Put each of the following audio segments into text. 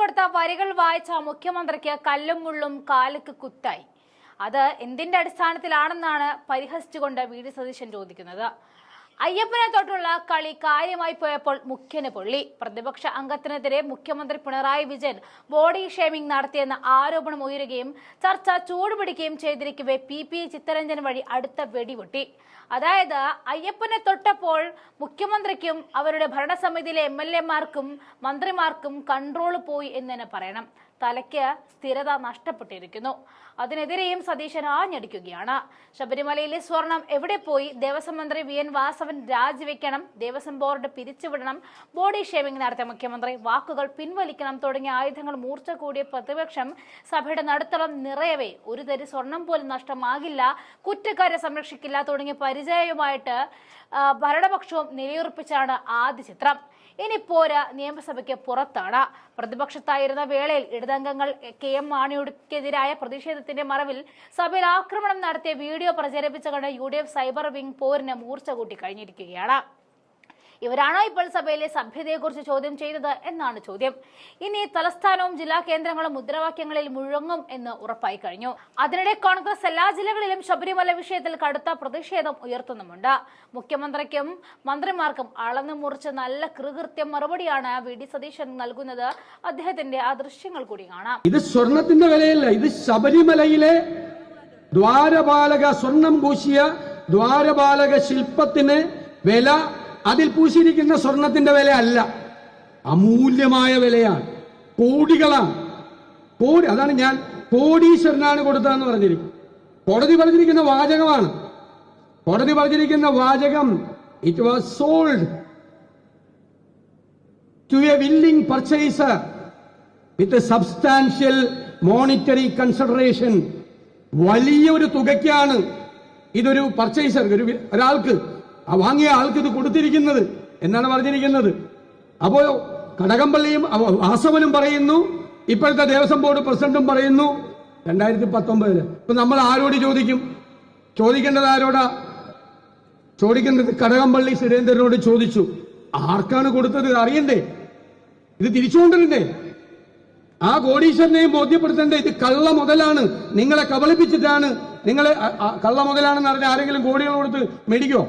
കൊടുത്ത വരികൾ വായിച്ച മുഖ്യമന്ത്രിക്ക് കല്ലും മുള്ളും കാലുക്ക് കുത്തായി. അത് എന്തിന്റെ അടിസ്ഥാനത്തിലാണെന്നാണ് പരിഹസിച്ചുകൊണ്ട് വി ഡി സതീശൻ ചോദിക്കുന്നത്. അയ്യപ്പനെ തൊട്ടുള്ള കളി കാര്യമായി പോയപ്പോൾ മുഖ്യന് പൊള്ളി. പ്രതിപക്ഷ അംഗത്തിനെതിരെ മുഖ്യമന്ത്രി പിണറായി വിജയൻ ബോഡി ഷേമിംഗ് നടത്തിയെന്ന ആരോപണം ഉയരുകയും ചർച്ച ചൂടുപിടിക്കുകയും ചെയ്തിരിക്കവെ പി പി ചിത്തരഞ്ജൻ വഴി അടുത്ത വെടിപൊട്ടി അതായത് അയ്യപ്പനെ തൊട്ടപ്പോൾ മുഖ്യമന്ത്രിക്കും അവരുടെ ഭരണസമിതിയിലെ എം എൽ എമാർക്കും മന്ത്രിമാർക്കും കൺട്രോൾ പോയി എന്ന് തന്നെ പറയണം. തലയ്ക്ക് സ്ഥിരത നഷ്ടപ്പെട്ടിരിക്കുന്നു. അതിനെതിരെയും സതീശൻ ആഞ്ഞടിക്കുകയാണ്. ശബരിമലയിലെ സ്വർണം എവിടെ പോയി? ദേവസ്വം മന്ത്രി വി. എൻ. വാസവൻ രാജിവെക്കണം. ദേവസ്വം ബോർഡ് പിരിച്ചുവിടണം. ബോഡി ഷേവിംഗ് നടത്തിയ മുഖ്യമന്ത്രി വാക്കുകൾ പിൻവലിക്കണം തുടങ്ങിയ ആയുധങ്ങൾ മൂർച്ച കൂടിയ പ്രതിപക്ഷം സഭയുടെ നടുത്തളം നിറയവേ. ഒരു തരി സ്വർണം പോലും നഷ്ടമാകില്ല. കുറ്റക്കാരെ സംരക്ഷിക്കില്ല തുടങ്ങിയ പരിചയവുമായിട്ട് ഭരണപക്ഷവും നിലയുറപ്പിച്ചാണ് ആദ്യ ചിത്രം. ഇനി പോര നിയമസഭയ്ക്ക് പുറത്താണ്. പ്രതിപക്ഷത്തായിരുന്ന വേളയിൽ ഇടതംഗങ്ങൾ കെ എം മാണിയുടെക്കെതിരായ പ്രതിഷേധത്തിന്റെ മറവിൽ സഭയിൽ ആക്രമണം നടത്തിയ വീഡിയോ പ്രചരിപ്പിച്ചുകൊണ്ട് യു സൈബർ വിംഗ് പോരിന് മൂർച്ച കൂട്ടി കഴിഞ്ഞിരിക്കുകയാണ്. ഇവരാണോ ഇപ്പോൾ സഭയിലെ സഭ്യതയെക്കുറിച്ച് ചോദ്യം ചെയ്തത് എന്നാണ് ചോദ്യം. ഇനി തലസ്ഥാനവും ജില്ലാ കേന്ദ്രങ്ങളും മുദ്രാവാക്യങ്ങളിൽ മുഴങ്ങും എന്ന് ഉറപ്പായി കഴിഞ്ഞു. അതിനിടെ കോൺഗ്രസ് എല്ലാ ജില്ലകളിലും ശബരിമല വിഷയത്തിൽ കടുത്ത പ്രതിഷേധം ഉയർത്തുന്നുമുണ്ട്. മുഖ്യമന്ത്രിക്കും മന്ത്രിമാർക്കും അളന്നു മുറിച്ച് നല്ല കൃകൃത്യം മറുപടിയാണ് വി ഡി സതീശൻ നൽകുന്നത്. അദ്ദേഹത്തിന്റെ ആ ദൃശ്യങ്ങൾ കൂടി കാണാം. ഇത് സ്വർണത്തിന്റെ വിലയല്ല. ഇത് ശബരിമലയിലെ ദ്വാരപാലക സ്വർണം പൂശിയ ദ്വാരപാലക ശില്പത്തിന് വില അതിൽ പൂശിയിരിക്കുന്ന സ്വർണത്തിന്റെ വില അല്ല അമൂല്യമായ വിലയാണ്. കോടികളാണ്. കോടി അതാണ് ഞാൻ കോടീശ്വരനാണ് കൊടുത്തതെന്ന് പറഞ്ഞിരിക്കും കോടതി പറഞ്ഞിരിക്കുന്ന വാചകമാണ്. കോടതി പറഞ്ഞിരിക്കുന്ന വാചകം it was sold to a willing purchaser with substantial monetary consideration വലിയൊരു തുകയ്ക്കാണ് ഇതൊരു പർച്ചേസർ ഒരു ഒരാൾക്ക് ആ വാങ്ങിയ ആൾക്ക് ഇത് കൊടുത്തിരിക്കുന്നത്. എന്നാണ് പറഞ്ഞിരിക്കുന്നത്. അപ്പോ കടകംപള്ളിയും വാസവനും പറയുന്നു. ഇപ്പോഴത്തെ ദേവസ്വം ബോർഡ് പ്രസിഡന്റും പറയുന്നു. രണ്ടായിരത്തി പത്തൊമ്പതിൽ ഇപ്പൊ നമ്മൾ ആരോട് ചോദിക്കും? ചോദിക്കേണ്ടത് ആരോടാ? ചോദിക്കേണ്ടത് കടകംപള്ളി സുരേന്ദ്രനോട് ചോദിച്ചു. ആർക്കാണ് കൊടുത്തത്? അറിയണ്ടേ? ഇത് തിരിച്ചുകൊണ്ടിരണ്ടേ ആ കോടീശ്വരനെയും ബോധ്യപ്പെടുത്തേണ്ടേ ഇത് കള്ള മുതലാണ്. നിങ്ങളെ കബളിപ്പിച്ചിട്ടാണ്. നിങ്ങളെ കള്ള മുതലാണെന്ന് അറിഞ്ഞ ആരെങ്കിലും കോടികൾ കൊടുത്ത് മേടിക്കോ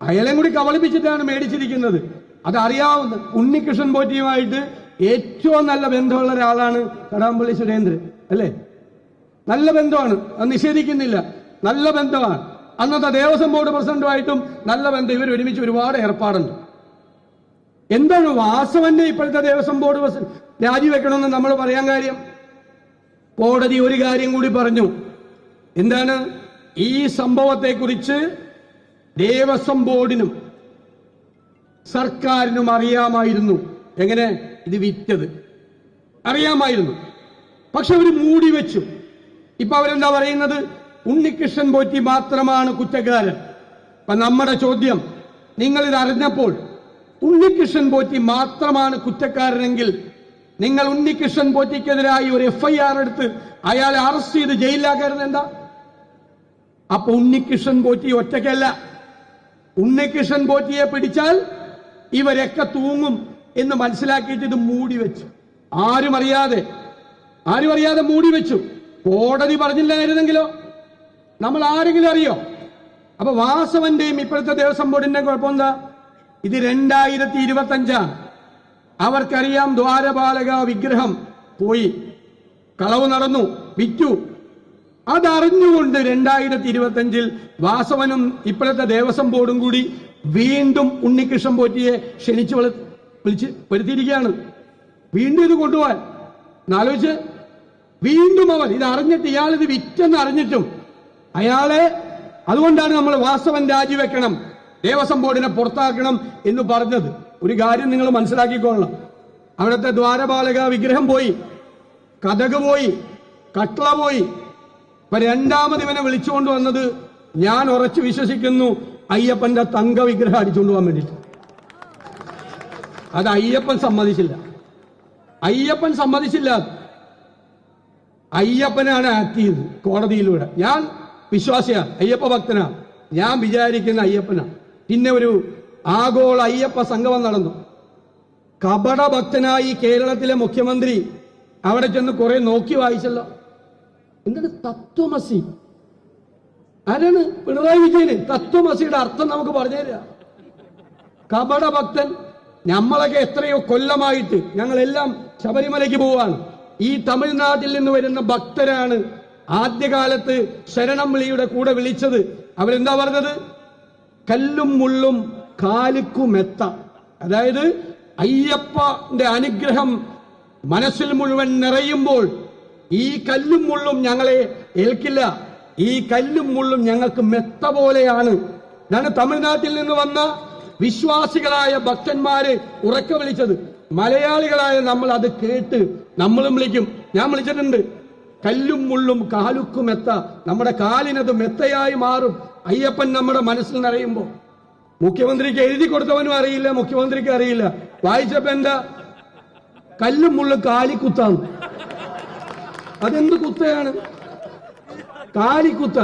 അയാളെയും കൂടി കബളിപ്പിച്ചിട്ടാണ് മേടിച്ചിരിക്കുന്നത്. അത് അറിയാവുന്ന ഉണ്ണികൃഷ്ണൻ പോറ്റിയുമായിട്ട് ഏറ്റവും നല്ല ബന്ധമുള്ള ഒരാളാണ് കടാമ്പള്ളി സുരേന്ദ്രൻ അല്ലേ? നല്ല ബന്ധമാണ് അത് നിഷേധിക്കുന്നില്ല. നല്ല ബന്ധമാണ്. അന്നത്തെ ദേവസ്വം ബോർഡ് പ്രസിഡന്റുമായിട്ടും നല്ല ബന്ധം ഇവർ ഒരുമിച്ച് ഒരുപാട് ഏർപ്പാടുണ്ട്. എന്താണ് വാസവന്റെ ഇപ്പോഴത്തെ ദേവസ്വം ബോർഡ് രാജിവെക്കണമെന്ന് നമ്മൾ പറയാൻ കാര്യം? കോടതി ഒരു കാര്യം കൂടി പറഞ്ഞു. എന്താണ്? ഈ സംഭവത്തെക്കുറിച്ച് ദേവസ്വം ബോർഡിനും സർക്കാരിനും അറിയാമായിരുന്നു. എങ്ങനെ? ഇത് വിറ്റത്. അറിയാമായിരുന്നു. പക്ഷെ അവർ മൂടി വെച്ചു. ഇപ്പൊ അവരെന്താ പറയുന്നത്? ഉണ്ണികൃഷ്ണൻ പോറ്റി മാത്രമാണ് കുറ്റക്കാരൻ. അപ്പൊ നമ്മുടെ ചോദ്യം നിങ്ങൾ ഇത് അറിഞ്ഞപ്പോൾ ഉണ്ണികൃഷ്ണൻ പോറ്റി മാത്രമാണ് കുറ്റക്കാരനെങ്കിൽ നിങ്ങൾ ഉണ്ണികൃഷ്ണൻ പോറ്റിക്കെതിരായി ഒരു എഫ് ഐ ആർ എടുത്ത് അയാളെ അറസ്റ്റ് ചെയ്ത് ജയിലിലാക്കരുത് എന്താ? അപ്പൊ ഉണ്ണികൃഷ്ണൻ പോറ്റി ഒറ്റയ്ക്കല്ല. ഉണ്ണികൃഷ്ണൻ പോറ്റിയെ പിടിച്ചാൽ ഇവരൊക്കെ തൂങ്ങും എന്ന് മനസ്സിലാക്കിയിട്ട് ഇത് മൂടി വെച്ചു. ആരും അറിയാതെ ആരും അറിയാതെ മൂടി വെച്ചു. കോടതി പറഞ്ഞില്ലായിരുന്നെങ്കിലോ? നമ്മൾ ആരെങ്കിലും അറിയോ? അപ്പൊ വാസവന്റെയും ഇപ്പോഴത്തെ ദേവസ്വം ബോർഡിന്റെ കുഴപ്പം എന്താ? ഇത് രണ്ടായിരത്തി ഇരുപത്തി അഞ്ചാണ് അവർക്കറിയാം ദ്വാരപാലക വിഗ്രഹം പോയി. കളവ് നടന്നു വിറ്റു. അതറിഞ്ഞുകൊണ്ട് രണ്ടായിരത്തി ഇരുപത്തി അഞ്ചിൽ വാസവനും ഇപ്പോഴത്തെ ദേവസ്വം ബോർഡും കൂടി വീണ്ടും ഉണ്ണികൃഷ്ണൻ പോറ്റിയെ ക്ഷണിച്ചു വള- വിളിച്ച് വരുത്തിയിരിക്കുകയാണ്. വീണ്ടും ഇത് കൊണ്ടുപോകാൻ എന്നാലോചിച്ച് വീണ്ടും അവൻ ഇത് അറിഞ്ഞിട്ട് ഇയാൾ ഇത് വിറ്റെന്ന് അറിഞ്ഞിട്ടും അയാളെ അതുകൊണ്ടാണ് നമ്മൾ വാസവൻ രാജിവെക്കണം ദേവസ്വം ബോർഡിനെ പുറത്താക്കണം എന്ന് പറഞ്ഞത്. ഒരു കാര്യം നിങ്ങൾ മനസ്സിലാക്കിക്കൊള്ളണം അവിടുത്തെ ദ്വാരപാലക വിഗ്രഹം പോയി കഥക് പോയി കട്ട്ള പോയി ഇപ്പൊ രണ്ടാമത് ഇവനെ വിളിച്ചുകൊണ്ട് വന്നത് ഞാൻ ഉറച്ചു വിശ്വസിക്കുന്നു അയ്യപ്പന്റെ തങ്ക വിഗ്രഹം അടിച്ചുകൊണ്ട് പോകാൻ വേണ്ടിയിട്ട്. അത് അയ്യപ്പൻ സമ്മതിച്ചില്ല. അയ്യപ്പൻ സമ്മതിച്ചില്ല. അയ്യപ്പനാണ് ആക്ട് ചെയ്തത് കോടതിയിലൂടെ. ഞാൻ വിശ്വാസിയാണ് അയ്യപ്പ ഭക്തനാണ് ഞാൻ വിചാരിക്കുന്ന അയ്യപ്പനാണ് പിന്നെ ഒരു ആഗോള അയ്യപ്പ സംഗമം നടന്നു. കപട ഭക്തനായി കേരളത്തിലെ മുഖ്യമന്ത്രി അവിടെ ചെന്ന് കുറെ നോക്കി വായിച്ചല്ലോ. എന്താണ് തത്വമസി? ആരാണ് പിണറായി വിജയന് തത്വമസിയുടെ അർത്ഥം നമുക്ക് പറഞ്ഞു തരിക. കപടഭക്തൻ നമ്മളൊക്കെ എത്രയോ കൊല്ലമായിട്ട് ഞങ്ങളെല്ലാം ശബരിമലയ്ക്ക് പോവാണ്. ഈ തമിഴ്നാട്ടിൽ നിന്ന് വരുന്ന ഭക്തരാണ് ആദ്യകാലത്ത് ശരണം വിളിയുടെ കൂടെ വിളിച്ചത്. അവരെന്താ പറഞ്ഞത്? കല്ലും മുള്ളും കാലുക്കുമെത്ത അതായത് അയ്യപ്പന്റെ അനുഗ്രഹം മനസ്സിൽ മുഴുവൻ നിറയുമ്പോൾ ഈ കല്ലും മുള്ളും ഞങ്ങളെ ഏൽക്കില്ല. ഈ കല്ലും മുള്ളും ഞങ്ങൾക്ക് മെത്ത പോലെയാണ്. ഞാൻ തമിഴ്നാട്ടിൽ നിന്ന് വന്ന വിശ്വാസികളായ ഭക്തന്മാര് ഉറക്ക വിളിച്ചത്. മലയാളികളായ നമ്മൾ അത് കേട്ട് നമ്മളും വിളിക്കും. ഞാൻ വിളിച്ചിട്ടുണ്ട്. കല്ലും മുള്ളും കാലുക്കും മെത്ത നമ്മുടെ കാലിനത് മെത്തയായി മാറും. അയ്യപ്പൻ നമ്മുടെ മനസ്സിൽ നിറയുമ്പോ. മുഖ്യമന്ത്രിക്ക് എഴുതി കൊടുത്തവനും അറിയില്ല മുഖ്യമന്ത്രിക്ക് അറിയില്ല. വായിച്ചപ്പോ എന്താ? കല്ലും മുള്ളും കാലിക്കുത്താണ്. അതെന്ത് കുത്തയാണ്? കാലിക്കുത്ത